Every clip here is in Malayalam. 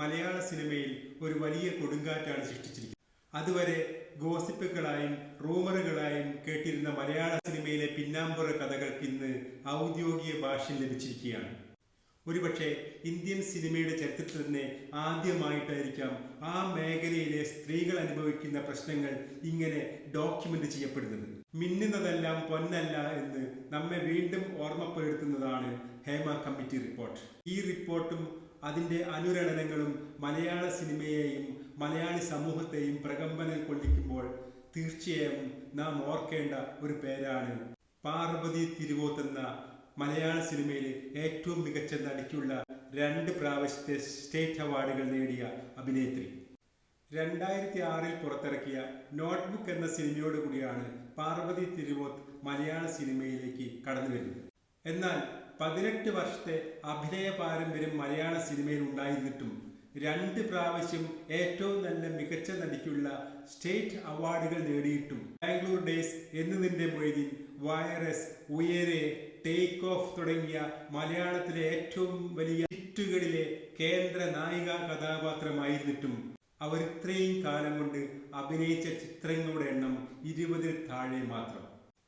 മലയാള സിനിമയിൽ ഒരു വലിയ കൊടുങ്കാറ്റാണ് സൃഷ്ടിച്ചിരിക്കുന്നത്. അതുവരെ ഗോസിപ്പുകളായും റൂമറുകളായും കേട്ടിരുന്ന മലയാള സിനിമയിലെ പിന്നാമ്പുറ കഥകൾക്ക് ഇന്ന് ഔദ്യോഗിക ഭാഷയിൽ ലഭിച്ചിരിക്കുകയാണ്. ഒരുപക്ഷെ ഇന്ത്യൻ സിനിമയുടെ ചരിത്രത്തിൽ തന്നെ ആദ്യമായിട്ടായിരിക്കാം ആ മേഖലയിലെ സ്ത്രീകൾ അനുഭവിക്കുന്ന പ്രശ്നങ്ങൾ ഇങ്ങനെ ഡോക്യുമെന്റ് ചെയ്യപ്പെടുന്നത്. മിന്നുന്നതെല്ലാം പൊന്നല്ല എന്ന് നമ്മെ വീണ്ടും ഓർമ്മപ്പെടുത്തുന്നതാണ് ഹേമ കമ്മിറ്റി റിപ്പോർട്ട്. ഈ റിപ്പോർട്ടും അതിന്റെ അനുരണനങ്ങളും മലയാള സിനിമയെയും മലയാളി സമൂഹത്തെയും പ്രകമ്പനം കൊള്ളിക്കുമ്പോൾ തീർച്ചയായും നാം ഓർക്കേണ്ട ഒരു പേരാണ് പാർവതി തിരുവോത്ത് എന്ന മലയാള സിനിമയിലെ ഏറ്റവും മികച്ച നടിക്കുള്ള രണ്ട് പ്രാവശ്യത്തെ സ്റ്റേറ്റ് അവാർഡുകൾ നേടിയ അഭിനേത്രി. രണ്ടായിരത്തി ആറിൽ പുറത്തിറക്കിയ നോട്ട്ബുക്ക് എന്ന സിനിമയോട് കൂടിയാണ് പാർവതി തിരുവോത്ത് മലയാള സിനിമയിലേക്ക് കടന്നു വരുന്നത് എന്നാൽ പതിനെട്ട് വർഷത്തെ അഭിനയ പാരമ്പര്യം മലയാള സിനിമയിൽ ഉണ്ടായിരുന്നിട്ടും രണ്ട് പ്രാവശ്യം ഏറ്റവും നല്ല മികച്ച നടിക്കുള്ള സ്റ്റേറ്റ് അവാർഡുകൾ നേടിയിട്ടും ബാംഗ്ലൂർ ഡേയ്സ് എന്നതിന്റെ Moideen virus Uyare take off തുടങ്ങിയ മലയാളത്തിലെ ഏറ്റവും വലിയ ഹിറ്റുകളിലെ കേന്ദ്ര നായിക കഥാപാത്രമായിരുന്നിട്ടും അവർ ഇത്രയും കാലം കൊണ്ട് അഭിനയിച്ച ചിത്രങ്ങളുടെ എണ്ണം ഇരുപതിൽ താഴെ മാത്രം.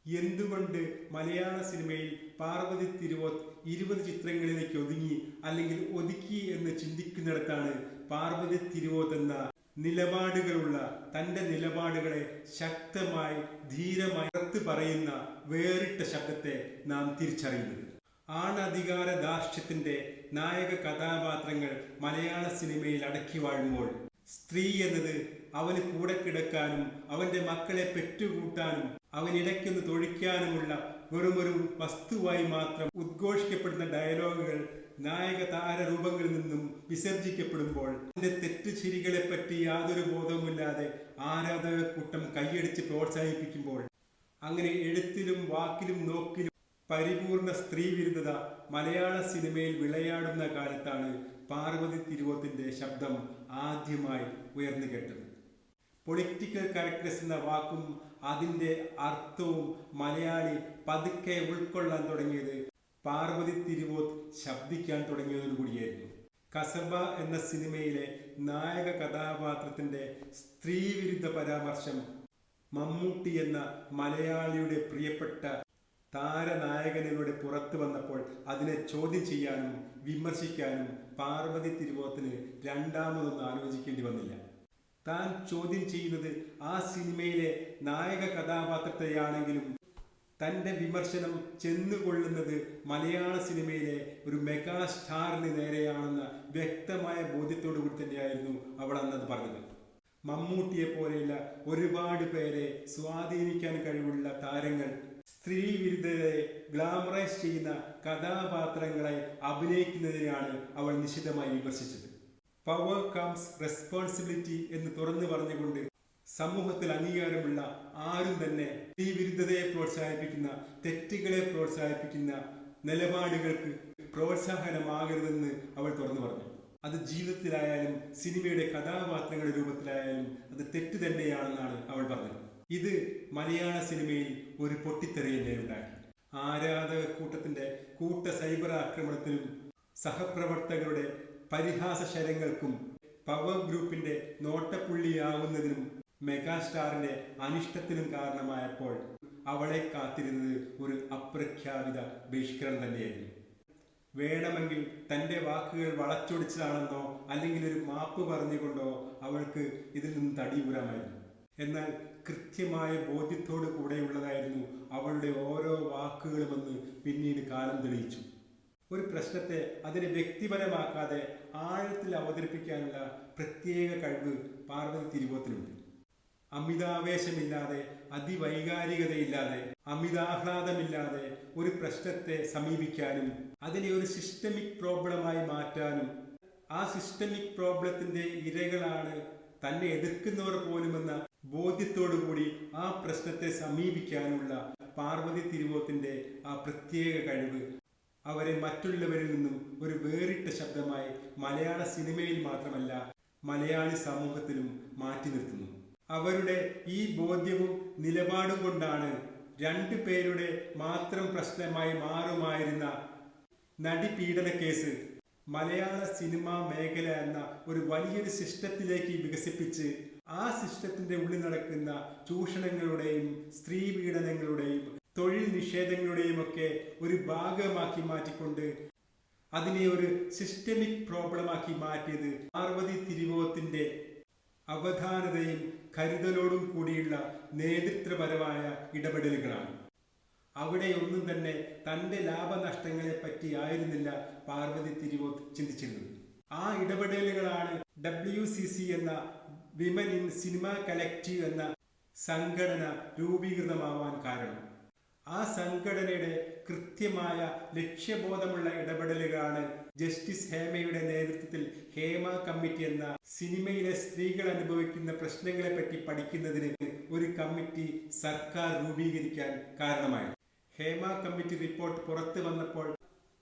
എന്തുകൊണ്ട് മലയാള സിനിമയിൽ പാർവതി തിരുവോത്ത് ഇരുപത് ചിത്രങ്ങളിലേക്ക് ഒതുങ്ങി അല്ലെങ്കിൽ ഒതുക്കി എന്ന് ചിന്തിക്കുന്നിടത്താണ് പാർവതി തിരുവോത്ത് എന്ന നിലപാടുകളുള്ള തന്റെ നിലപാടുകളെ ശക്തമായി ധീരമായി ഉറത്ത് പറയുന്ന വേറിട്ട ശബ്ദത്തെ നാം തിരിച്ചറിയുന്നത്. ആണധികാര ദാർഷ്ട്യത്തിന്റെ നായക കഥാപാത്രങ്ങൾ മലയാള സിനിമയിൽ അടക്കി വാഴുമ്പോൾ സ്ത്രീ എന്നത് അവന് കൂടെ കിടക്കാനും അവന്റെ മക്കളെ പെറ്റുകൂട്ടാനും അവനിടയ്ക്കൊന്ന് തൊഴിക്കാനുമുള്ള വെറുമൊരു വസ്തുവായി മാത്രം ഉദ്ഘോഷിക്കപ്പെടുന്ന ഡയലോഗുകൾ നായക താരരൂപങ്ങളിൽ നിന്നും വിസർജിക്കപ്പെടുമ്പോൾ അതിന്റെ തെറ്റുചിരികളെ പറ്റി യാതൊരു ബോധവുമില്ലാതെ ആരാധക കൂട്ടം കൈയടിച്ച് പ്രോത്സാഹിപ്പിക്കുമ്പോൾ അങ്ങനെ എഴുത്തിലും വാക്കിലും നോക്കിലും പരിപൂർണ സ്ത്രീ വിരുദ്ധത മലയാള സിനിമയിൽ വിളയാടുന്ന കാലത്താണ് പാർവതി തിരുവോത്തിന്റെ ശബ്ദം ആദ്യമായി ഉയർന്നു കേട്ടത്. പൊളിറ്റിക്കൽ കറക്റ്റ്നെസ് എന്ന വാക്കും അതിന്റെ അർത്ഥവും മലയാളി പതുക്കെ ഉൾക്കൊള്ളാൻ തുടങ്ങിയത് പാർവതി തിരുവോത്ത് ശബ്ദിക്കാൻ തുടങ്ങിയതോടുകൂടിയായിരുന്നു കസബ എന്ന സിനിമയിലെ നായക കഥാപാത്രത്തിന്റെ സ്ത്രീവിരുദ്ധ പരാമർശം മമ്മൂട്ടി എന്ന മലയാളിയുടെ പ്രിയപ്പെട്ട താരനായകനിലൂടെ പുറത്തു വന്നപ്പോൾ അതിനെ ചോദ്യം ചെയ്യാനും വിമർശിക്കാനും പാർവതി തിരുവോത്തിന് രണ്ടാമതൊന്നും ആലോചിക്കേണ്ടി വന്നില്ല. താൻ ചോദ്യം ചെയ്യുന്നത് ആ സിനിമയിലെ നായക കഥാപാത്രത്തെയാണെങ്കിലും തന്റെ വിമർശനം ചെന്നുകൊള്ളുന്നത് മലയാള സിനിമയിലെ ഒരു മെഗാ സ്റ്റാറിന് നേരെയാണെന്ന വ്യക്തമായ ബോധ്യത്തോടു കൂടി തന്നെയായിരുന്നു അവൾ അന്നത് പറഞ്ഞത്. മമ്മൂട്ടിയെ പോലെയുള്ള ഒരുപാട് പേരെ സ്വാധീനിക്കാൻ കഴിവുള്ള താരങ്ങൾ സ്ത്രീ വിരുദ്ധരെ ഗ്ലാമറൈസ് ചെയ്യുന്ന കഥാപാത്രങ്ങളെ അഭിനയിക്കുന്നതിനാണ് അവൾ നിശിതമായി വിമർശിച്ചത്. പവർ കംസ് റെസ്പോൺസിബിലിറ്റി എന്ന് തുറന്നു പറഞ്ഞുകൊണ്ട് സമൂഹത്തിൽ അംഗീകാരമുള്ള ആരും തന്നെ ഈ വിരുദ്ധതയെ പ്രോത്സാഹിപ്പിക്കുന്ന തെറ്റുകളെ പ്രോത്സാഹിപ്പിക്കുന്ന നിലപാടുകൾക്ക് പ്രോത്സാഹനമാകരുതെന്ന് അവൾ തുറന്നു പറഞ്ഞു. അത് ജീവിതത്തിലായാലും സിനിമയുടെ കഥാപാത്രങ്ങളുടെ രൂപത്തിലായാലും അത് തെറ്റ് തന്നെയാണെന്നാണ് അവൾ പറഞ്ഞത്. ഇത് മലയാള സിനിമയിൽ ഒരു പൊട്ടിത്തെറിയെ ഉണ്ടാക്കി ആരാധക കൂട്ടത്തിന്റെ കൂട്ട സൈബർ ആക്രമണത്തിലും സഹപ്രവർത്തകരുടെ പരിഹാസ ശരങ്ങൾക്കും പവർ ഗ്രൂപ്പിന്റെ നോട്ടപ്പുള്ളിയാവുന്നതിനും മെഗാസ്റ്റാറിന്റെ അനിഷ്ടത്തിനും കാരണമായപ്പോൾ അവളെ കാത്തിരുന്നത് ഒരു അപ്രഖ്യാപിത ബഹിഷ്കരണം തന്നെയായിരുന്നു. വേണമെങ്കിൽ തന്റെ വാക്കുകൾ വളച്ചൊടിച്ചതാണെന്നോ അല്ലെങ്കിൽ ഒരു മാപ്പ് പറഞ്ഞുകൊണ്ടോ അവൾക്ക് ഇതിൽ നിന്ന് തടിയൂരാമായിരുന്നു എന്നാൽ കൃത്യമായ ബോധ്യത്തോടു കൂടെയുള്ളതായിരുന്നു അവളുടെ ഓരോ വാക്കുകളുമെന്ന് പിന്നീട് കാലം തെളിയിച്ചു. ഒരു പ്രശ്നത്തെ അതിനെ വ്യക്തിപരമാക്കാതെ ആഴത്തിൽ അവതരിപ്പിക്കാനുള്ള പ്രത്യേക കഴിവ് പാർവതി തിരുവോത്തിനുണ്ട് അമിതാവേശമില്ലാതെ അതിവൈകാരികതയില്ലാതെ അമിതാഹ്ലാദമില്ലാതെ ഒരു പ്രശ്നത്തെ സമീപിക്കാനും അതിനെ ഒരു സിസ്റ്റമിക് പ്രോബ്ലമായി മാറ്റാനും ആ സിസ്റ്റമിക് പ്രോബ്ലത്തിന്റെ ഇരകളാണ് തന്നെ എതിർക്കുന്നവർ പോലുമെന്ന ബോധ്യത്തോടുകൂടി ആ പ്രശ്നത്തെ സമീപിക്കാനുള്ള പാർവതി തിരുവോത്തിന്റെ ആ പ്രത്യേക കഴിവ് അവരെ മറ്റുള്ളവരിൽ നിന്നും ഒരു വേറിട്ട ശബ്ദമായി മലയാള സിനിമയിൽ മാത്രമല്ല മലയാളി സമൂഹത്തിലും മാറ്റി നിർത്തുന്നു. അവരുടെ ഈ ബോധ്യവും നിലപാടും കൊണ്ടാണ് രണ്ടു പേരുടെ മാത്രം പ്രശ്നമായി മാറുമായിരുന്ന നടി പീഡന കേസ് മലയാള സിനിമാ മേഖല എന്ന ഒരു വലിയൊരു സിസ്റ്റത്തിലേക്ക് വികസിപ്പിച്ച് ആ സിസ്റ്റത്തിന്റെ ഉള്ളിൽ നടക്കുന്ന ചൂഷണങ്ങളുടെയും സ്ത്രീ പീഡനങ്ങളുടെയും തൊഴിൽ നിഷേധങ്ങളുടെയും ഒക്കെ ഒരു ഭാഗമാക്കി മാറ്റിക്കൊണ്ട് അതിനെ ഒരു സിസ്റ്റമിക് പ്രോബ്ലമാക്കി മാറ്റിയത് പാർവതി തിരുവോത്തിന്റെ അവധാനതയും കരുതലോടും കൂടിയുള്ള നേതൃത്വപരമായ ഇടപെടലുകളാണ്. അവിടെ ഒന്നും തന്നെ തന്റെ ലാഭനഷ്ടങ്ങളെ പറ്റി ആയിരുന്നില്ല പാർവതി തിരുവോത്ത് ചിന്തിച്ചിരുന്നത്. ആ ഇടപെടലുകളാണ് ഡബ്ല്യു സി സി എന്ന വിമൻ ഇൻ സിനിമ കലക്റ്റീവ് എന്ന സംഘടന രൂപീകൃതമാവാൻ കാരണം. ആ സംഘടനയുടെ കൃത്യമായ ലക്ഷ്യബോധമുള്ള ഇടപെടലുകളാണ് ജസ്റ്റിസ് ഹേമയുടെ നേതൃത്വത്തിൽ ഹേമ കമ്മിറ്റി എന്ന സിനിമയിലെ സ്ത്രീകൾ അനുഭവിക്കുന്ന പ്രശ്നങ്ങളെ പറ്റി പഠിക്കുന്നതിന് ഒരു കമ്മിറ്റി സർക്കാർ രൂപീകരിക്കാൻ കാരണമായത്. ഹേമ കമ്മിറ്റി റിപ്പോർട്ട് പുറത്തു വന്നപ്പോൾ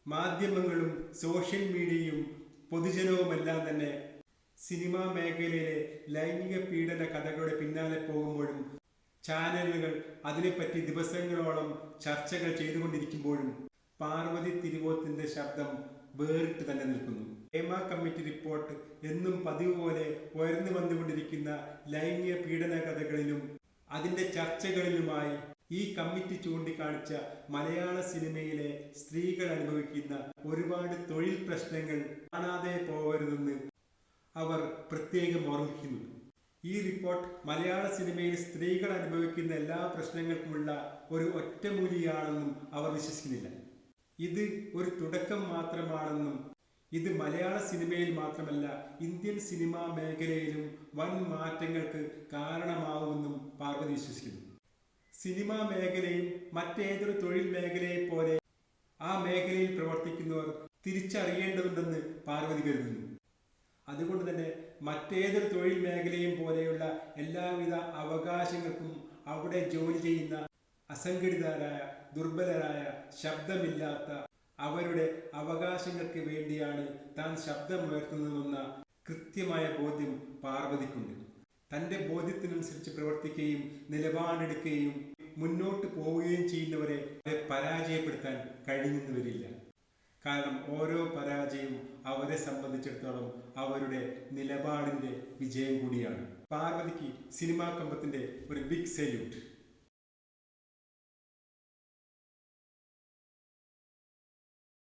മാധ്യമങ്ങളും സോഷ്യൽ മീഡിയയും പൊതുജനവുമെല്ലാം തന്നെ സിനിമാ മേഖലയിലെ ലൈംഗിക പീഡന കഥകളുടെ പിന്നാലെ പോകുമ്പോഴും ചാനലുകൾ അതിനെപ്പറ്റി ദിവസങ്ങളോളം ചർച്ചകൾ ചെയ്തുകൊണ്ടിരിക്കുമ്പോഴും പാർവതി തിരുവോത്തിന്റെ ശബ്ദം വേറിട്ട് തന്നെ നിൽക്കുന്നു. ഹേമ കമ്മിറ്റി റിപ്പോർട്ട് എന്നും പതിവ് പോലെ ഉയർന്നു വന്നുകൊണ്ടിരിക്കുന്ന ലൈംഗിക പീഡന കഥകളിലും അതിന്റെ ചർച്ചകളിലുമായി ഈ കമ്മിറ്റി ചൂണ്ടിക്കാണിച്ച മലയാള സിനിമയിലെ സ്ത്രീകൾ അനുഭവിക്കുന്ന ഒരുപാട് തൊഴിൽ പ്രശ്നങ്ങൾ കാണാതെ പോകരുതെന്ന് അവർ പ്രത്യേകം ഓർമ്മിക്കുന്നു. ഈ റിപ്പോർട്ട് മലയാള സിനിമയിൽ സ്ത്രീകൾ അനുഭവിക്കുന്ന എല്ലാ പ്രശ്നങ്ങൾക്കുമുള്ള ഒരു ഒറ്റമൂലിയാണെന്നും അവർ വിശ്വസിക്കുന്നില്ല. ഇത് ഒരു തുടക്കം മാത്രമാണെന്നും ഇത് മലയാള സിനിമയിൽ മാത്രമല്ല ഇന്ത്യൻ സിനിമാ മേഖലയിലും വൻ മാറ്റങ്ങൾക്ക് കാരണമാവുമെന്നും പാർവതി വിശ്വസിക്കുന്നു. സിനിമാ മേഖലയും മറ്റേതൊരു തൊഴിൽ മേഖലയെ പോലെ ആ മേഖലയിൽ പ്രവർത്തിക്കുന്നവർ തിരിച്ചറിയേണ്ടതുണ്ടെന്ന് പാർവതി കരുതുന്നു. അതുകൊണ്ട് തന്നെ മറ്റേതൊരു തൊഴിൽ മേഖലയും പോലെയുള്ള എല്ലാവിധ അവകാശങ്ങൾക്കും അവിടെ ജോലി ചെയ്യുന്ന അസംഘടിതരായ ദുർബലരായ ശബ്ദമില്ലാത്ത അവരുടെ അവകാശങ്ങൾക്ക് വേണ്ടിയാണ് താൻ ശബ്ദമുയർത്തുന്നതെന്ന കൃത്യമായ ബോധ്യം പാർവതിക്കുണ്ട്. തന്റെ ബോധ്യത്തിനനുസരിച്ച് പ്രവർത്തിക്കുകയും നിലപാടെടുക്കുകയും മുന്നോട്ട് പോവുകയും ചെയ്യുന്നവരെ പരാജയപ്പെടുത്താൻ കഴിഞ്ഞെന്ന് വരില്ല. കാരണം ഓരോ പരാജയവും അവരെ സംബന്ധിച്ചിടത്തോളം അവരുടെ നിലപാടിന്റെ വിജയം കൂടിയാണ്. പാർവതിക്ക് സിനിമാ കമ്പത്തിന്റെ ഒരു ബിഗ് സല്യൂട്ട്